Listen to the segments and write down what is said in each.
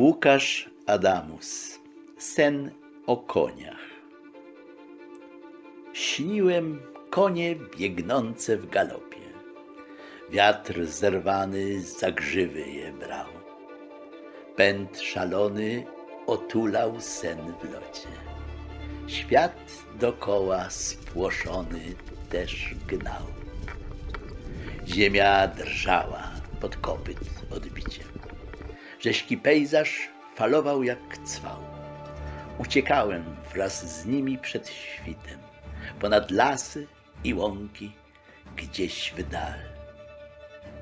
Łukasz Adamus Sen o koniach Śniłem konie biegnące w galopie. Wiatr zerwany za grzywy je brał. Pęd szalony otulał sen w locie. Świat dokoła spłoszony też gnał. Ziemia drżała pod kopyt odbiciem. Rześki pejzaż falował jak cwał. Uciekałem wraz z nimi przed świtem, ponad lasy i łąki, gdzieś w dal.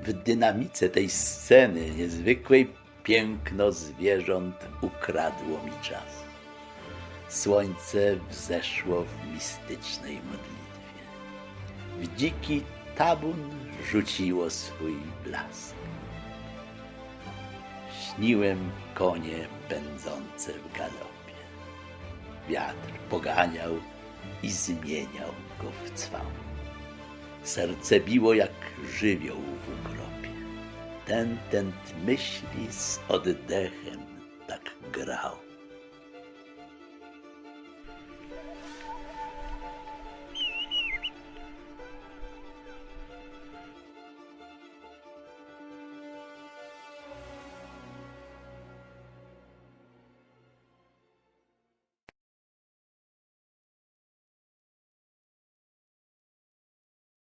W dynamice tej sceny niezwykłej piękno zwierząt ukradło mi czas. Słońce wzeszło w mistycznej modlitwie. W dziki tabun rzuciło swój blask. Śniłem konie pędzące w galopie. Wiatr poganiał i zmieniał go w cwał. Serce biło jak żywioł w ukropie. Ten, ten myśli z oddechem tak grał.